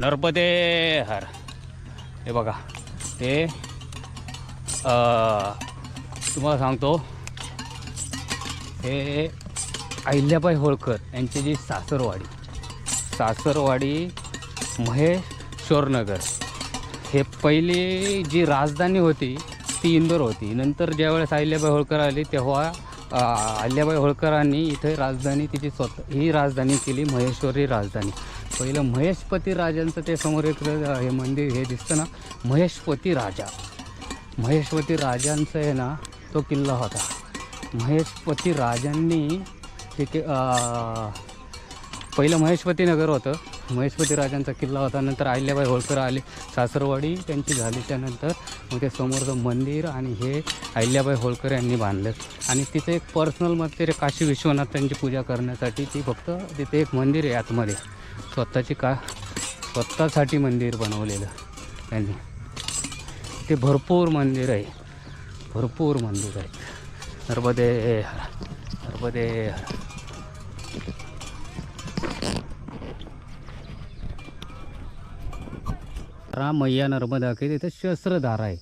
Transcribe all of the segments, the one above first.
नर्मदे हर. हे बघा. हे तुम्हाला सांगतो. हे अहिल्याबाई होळकर यांची जी सासरवाडी सासरवाडी महेश्वरनगर. हे पहिली जी राजधानी होती ती इंदोर होती. नंतर ज्यावेळेस अहिल्याबाई होळकर आली तेव्हा अहिल्याबाई होळकरांनी इथे राजधानी तिची स्वतः ही राजधानी केली महेश्वरी राजधानी. पहिलं महेशपती राजांचं ते समोर एक हे मंदिर हे दिसतं ना महेशपती राजा. महेशपती राजांचं आहे ना तो किल्ला होता. महेशपती राजांनी ते पहिलं महेशपती नगर होतं. महेशपती राजांचा किल्ला होता नंतर अहिल्याबाई होळकर आले सासरवाडी त्यांची झाली त्यानंतर मग ते समोरचं मंदिर आणि हे अहिल्याबाई होळकर यांनी बांधलं. आणि तिथे एक पर्सनल मग आहे काशी विश्वनाथांची पूजा करण्यासाठी ती फक्त तिथे एक मंदिर आहे आतमध्ये. स्वतःची का स्वतःसाठी मंदिर बनवलेलं त्यांनी. ते भरपूर मंदिर आहे. भरपूर मंदिर आहे. नर्मदे नर्मदे. राम मैया नर्मदा की तिथे शस्त्रधारा आहे.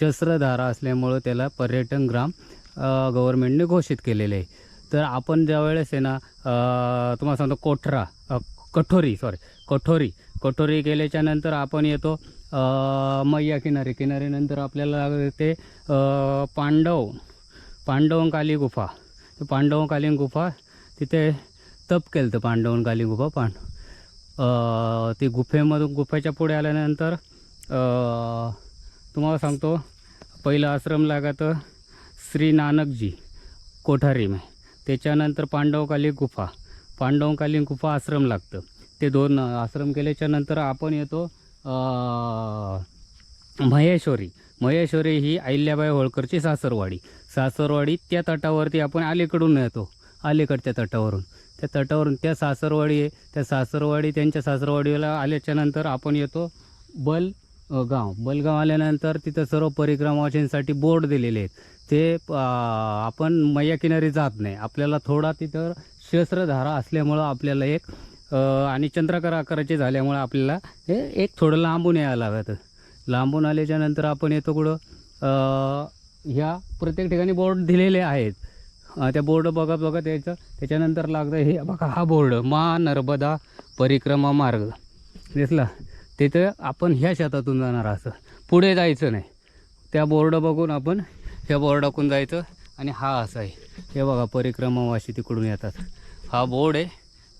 शस्त्रधारा असल्यामुळं त्याला पर्यटन ग्राम गव्हर्नमेंटने घोषित केलेले आहे. तर आपण ज्या वेळेस आहे ना तुम्हाला सांगतो कोठरा कठोरी सॉरी कठोरी. कठोरी केल्याच्यानंतर आपण येतो मैया किनारी. किनारीनंतर आपल्याला ते पांडव. पांडवंकाली गुफा. ते पांडवंकालीन गुफा तिथे तप केलं तर पांडवंकाली गुफा पांड ती गुफेमधून गुफेच्या पुढे आल्यानंतर तुम्हाला सांगतो पहिलं आश्रम लागतं श्री नानकजी कोठारी में त्याच्यानंतर पांडवकाली गुफा. पांडवकालीन गुफा आश्रम लागतं. ते दोन आश्रम केल्याच्यानंतर आपण येतो महेश्वरी. महेश्वरी ही अहिल्याबाई होळकरची सासरवाडी. सासरवाडी त्या तटावरती आपण अलीकडून येतो. अलीकडच्या तटावरून. त्या तटावरून त्या सासरवाडी आहे. त्या सासरवाडी त्यांच्या सासरवाडीला आल्याच्यानंतर आपण येतो बल गाव. बलगाव आल्यानंतर तिथं सर्व परिक्रमाशींसाठी बोर्ड दिलेले आहेत. ते आपण मैया किनारी जात नाही. आपल्याला थोडा तिथं शस्त्रधारा असल्यामुळं आपल्याला एक आणि चंद्राकार आकाराचे झाल्यामुळं आपल्याला हे एक थोडं लांबून यायला लागतं लांबून आल्याच्यानंतर आपण येतो कुठं? ह्या प्रत्येक ठिकाणी बोर्ड दिलेले आहेत. त्या बोर्ड बघत बघत यायचं. त्याच्यानंतर लागतं हे बघा हा बोर्ड मा नर्मदा परिक्रमा मार्ग. दिसला? तिथं आपण ह्या शेतातून जाणार असं. पुढे जायचं नाही. त्या बोर्ड बघून आपण ह्या बोर्डाकून जायचं आणि हा असा आहे. हे बघा परिक्रमा वाशी तिकडून येतात. हा बोर्ड आहे.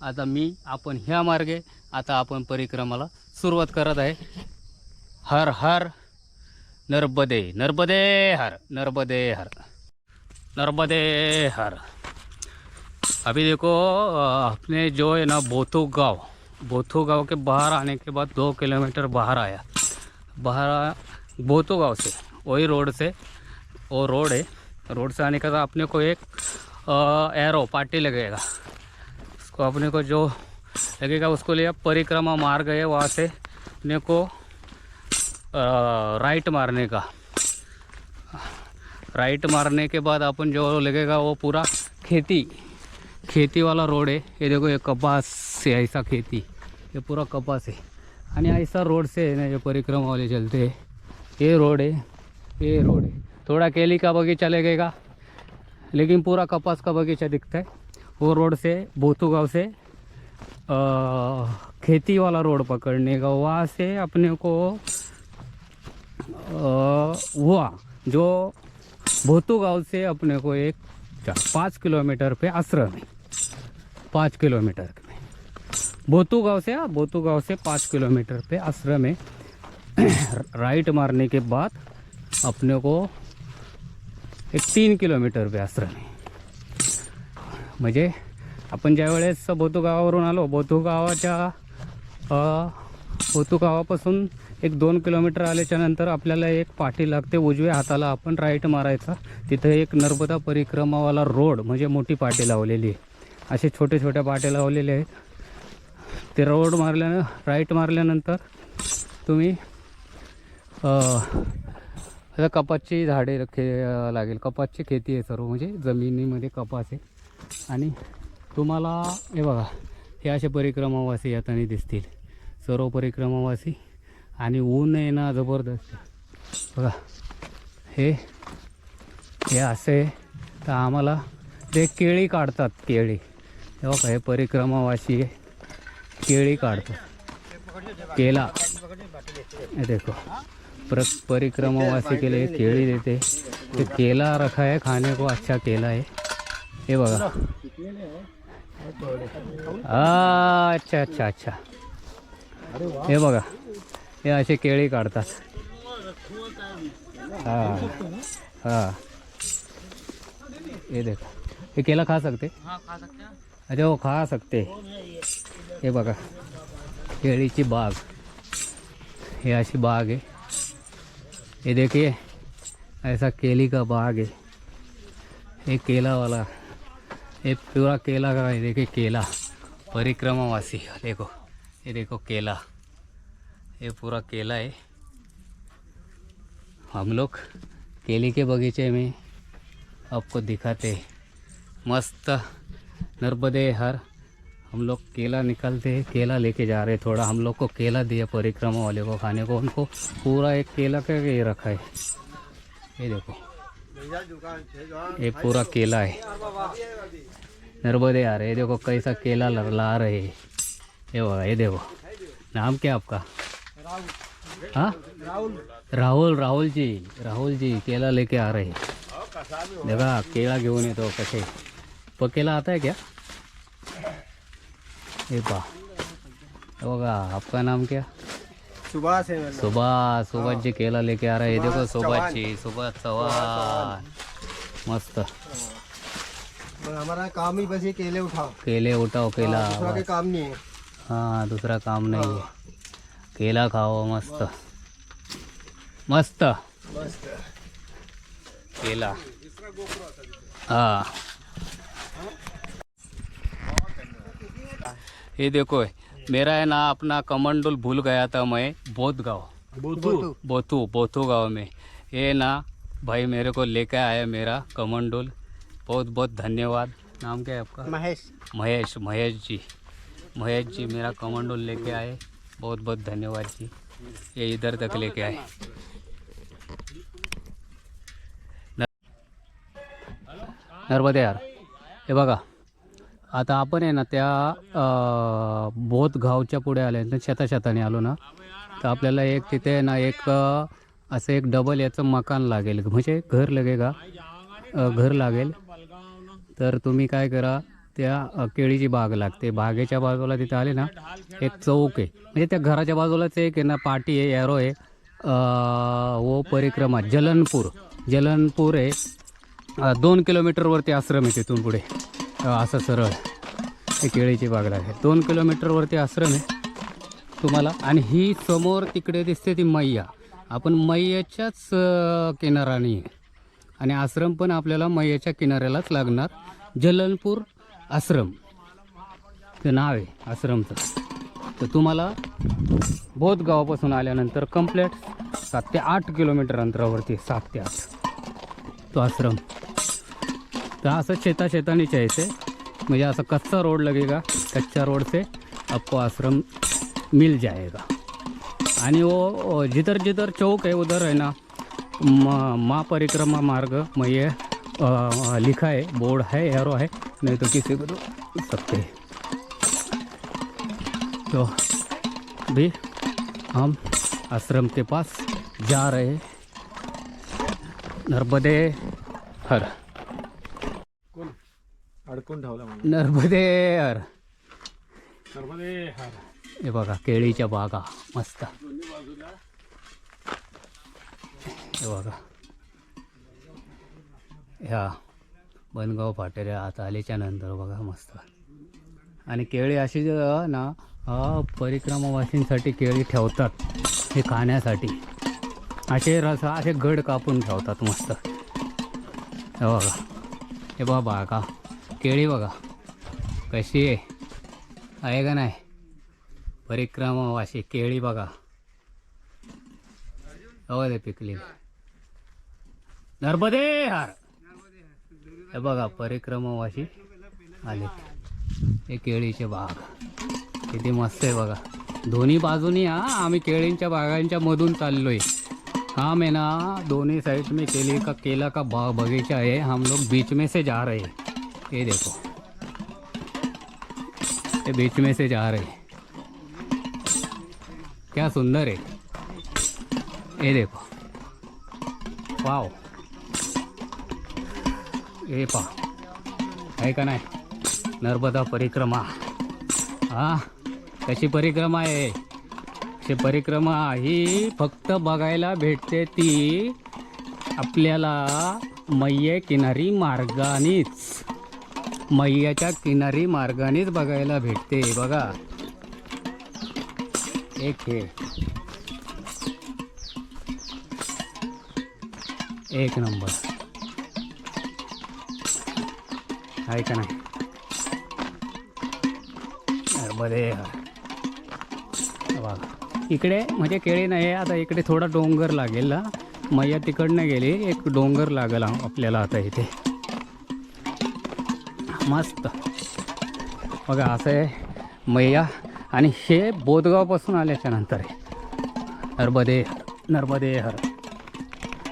आता मी आपण ह्या मार्गे आता आपण परिक्रमाला सुरुवात करत आहे. हर हर नर्मदे नर्मदे हर नर्मदे हर नर्मदे हर. अभी देखो अपने जो है ना बोथू गांव बोथू गांव के बाहर आने के बाद दो किलोमीटर बाहर आया। बाहर आया बोथू गांव से वही रोड से वो रोड है। रोड से आने के बाद अपने को एक एरो पार्टी लगेगा। उसको अपने को जो लगेगा उसको लिए परिक्रमा मार्ग है वहाँ से अपने को राइट मारने का। राइट मारने के बाद अपन जो लगेगा वो पूरा खेती खेती वाला रोड है। ये देखो, ये कपास से ऐसा खेती। ये पूरा कपास है। आणि ऐसा रोड से है ना, ये परिक्रमा वाले चलते हैं। ये रोड है, ये रोड है। थोड़ा केली का बगीचा लगेगा, लेकिन पूरा कपास का बगीचा दिखता है। वो रोड से बोतू गाँव से अ, खेती वाला रोड पकड़ने का वहाँ से अपने को हुआ जो भोतू गाँव से अपने को एक पाँच किलोमीटर पे आश्रम है पाँच किलोमीटर में। भोतू गाँव से हाँ भोतू गाँव से पाँच किलोमीटर पे आश्रम है राइट मारने के बाद अपने को एक तीन किलोमीटर पे आश्रम आहे म्हणजे आपण ज्या वेळेस बोतू गावावरून आलो बोतू गावाच्या बोतू गावापासून एक दोन किलोमीटर आल्याच्यानंतर आपल्याला एक पाठी लागते उजव्या हाताला आपण राईट मारायचा. तिथं एक नर्मदा परिक्रमावाला रोड म्हणजे मोठी पाटी लावलेली आहे. असे छोटे छोट्या पाट्या लावलेले आहेत. ते रोड मारल्यानं राईट मारल्यानंतर तुम्ही आता कपासची झाडे खे लागेल. कपासची खेती आहे सर्व म्हणजे जमिनीमध्ये कपास आहे. आणि तुम्हाला हे बघा हे असे परिक्रमावासी येताना दिसतील. सर्व परिक्रमावासी आणि ऊन आहे ना जबरदस्त. बघा हे हे असे तर आम्हाला ते केळी काढतात केळी. हे बघा हे परिक्रमावासी केळी काढतात केला. ये देखो प्र परिक्रमावासी के लिए केळी देते. ते केला रखा है खाने को अच्छा केला है हे बघा. हा अच्छा अच्छा अच्छा. हे बघा. हे असे केळी काढतात. हा. हा. ये देखो. हे केला खा सकते? अच्छा हो खा सकते. हे बघा. केळीची बाग. हे अशी बाग आहे. ये देखिए ऐसा केली का बाग है ये केला वाला ये पूरा केला का है, देखिए केला। परिक्रमावासी, देखो। ये देखो केला। ये पूरा केला है। हम लोग केले के बगीचे में आपको दिखाते मस्त नर्मदे हर हम लोग केला निकालते हैं, केला लेके जा रहे थोड़ा। हम लोग को केला दिया परिक्रमा वाले को खाने को। उनको पूरा एक केला का ये रखा है। ये देखो। ये पूरा केला है। नर्मदे आ रहे देखो कैसा केला ल- ला रहे ये बघा ये देखो। नाम क्या आपका? हाँ? राहुल राहुल जी राहुल जी, केला लेके आ रहे देखा, केला घेऊन येतो कसे? पकेला आता है क्या? ये बघा आपका नाम क्या? सुभाष है मेरा सुभाष सुभाष जी केला लेके आ रहे हैं ये देखो सुभाष जी सुभाष चव्हाण. मस्त। हमारा काम ही बस ये केले उठाओ केले उठाओ केला. दूसरा के काम नहीं है हाँ दूसरा काम नहीं है. केला खाओ मस्त. मस्त. मस्त. केला. हाँ. ये देखो मेरा है ना अपना कमंडुल भूल गया था मैं बोध गाँव। बोतू बोथू बोथू गाँव में। ये ना भाई मेरे को लेकर आया मेरा कमंडुल। बहुत बहुत धन्यवाद। नाम क्या है आपका? महेश। महेश महेश जी। महेश जी मेरा कमंडुल लेके आए। बहुत बहुत धन्यवाद जी। ये इधर तक लेके आए। नर्मदे यार हे बघा। आता आपण आहे ना त्या अं, बोध गावच्या पुढे आले तर शेता शेताने आलो ना तर आपल्याला एक तिथे आहे ना एक असं एक डबल याचं मकान लागेल. म्हणजे घर लगे का? घर लागेल. तर तुम्ही काय करा त्या केळीची बाग लागते. बागेच्या बाजूला तिथे आले ना एक चौक आहे. म्हणजे त्या घराच्या बाजूलाच एक आहे ना पाटी आहे एरो आहे. वो परिक्रमा जलनपूर. जलनपूर आहे. दोन किलोमीटरवरती आश्रम आहे तिथून पुढे. असं सरळ. हे केळीची बाग आहे दोन किलोमीटरवरती आश्रम आहे तुम्हाला. आणि ही समोर तिकडे दिसते ती मैया. आपण मैयाच्याच किनाराने आहे. आणि आश्रम पण आपल्याला मैयाच्या किनाऱ्यालाच लागणार. जलनपूर आश्रम. ते नाव आहे आश्रमचं. तर तुम्हाला बोध गावापासून आल्यानंतर कम्प्लेट सात ते आठ किलोमीटर अंतरावरती सात ते आठ. तो आश्रम. तर असं शेता शेतानीच आहे ते म्हणजे असं कच्चा रोड लगेगा कच्चा रोड से आपको आश्रम मिल जाएगा। आणि वो जिधर जिधर चौक है उधर है ना म- माँ परिक्रमा मार्ग में ये लिखा है बोर्ड है एरो है नहीं तो किसी को तो सकते हैं। तो भी हम आश्रम के पास जा रहे हैं। नर्मदे हर। अडकून ठेवला मला नर्मदे हर. नर्मदे हार. हे बघा केळीच्या बागा मस्त. हे बघा. ह्या बनगाव फाटेऱ्या आता आल्याच्यानंतर बघा मस्त. आणि केळी अशी ना परिक्रमावासींसाठी केळी ठेवतात हे खाण्यासाठी. असे रस असे गड कापून ठेवतात मस्त. हे बघा. हे बघा बागा. केळी बघा. कशी आहे? आहे का नाही? परिक्रमावाशी केळी बघा. हवं ते पिकली नर्मदे हार. हे बघा परिक्रमावाशी आले. हे केळीचे बाग. किती मस्त आहे बघा. दोन्ही बाजूनी हा आम्ही केळींच्या बागांच्या मधून चाललोय. हा है ना दोन्ही साइड में केली का केला का बा बगीचा आहे. हम लोग बीच में से जा रहे हैं. ये देखो। ये बीच में से जा रहे। क्या सुंदर है। ये देखो। वाव ये पा। आहे का नाही? नर्मदा परिक्रमा। हा? कशी परिक्रमा आहे? अशी परिक्रमा ही फक्त बघायला भेटते ती आपल्याला मैये किनारी मार्गानेच. मैयाच्या किनारी मार्गानेच बघायला भेटते बघा. एक हे. एक नंबर. आहे का नाही? बरे बघा इकडे म्हणजे केळी नाही आहे आता इकडे थोडा डोंगर लागेल ना. मैया तिकडनं गेली एक डोंगर लागेल आपल्याला आता इथे. मस्त. बघा असं आहे मैया आणि हे बोधगावपासून आल्याच्यानंतर आहे. नर्मदे हर, नर्मदे हर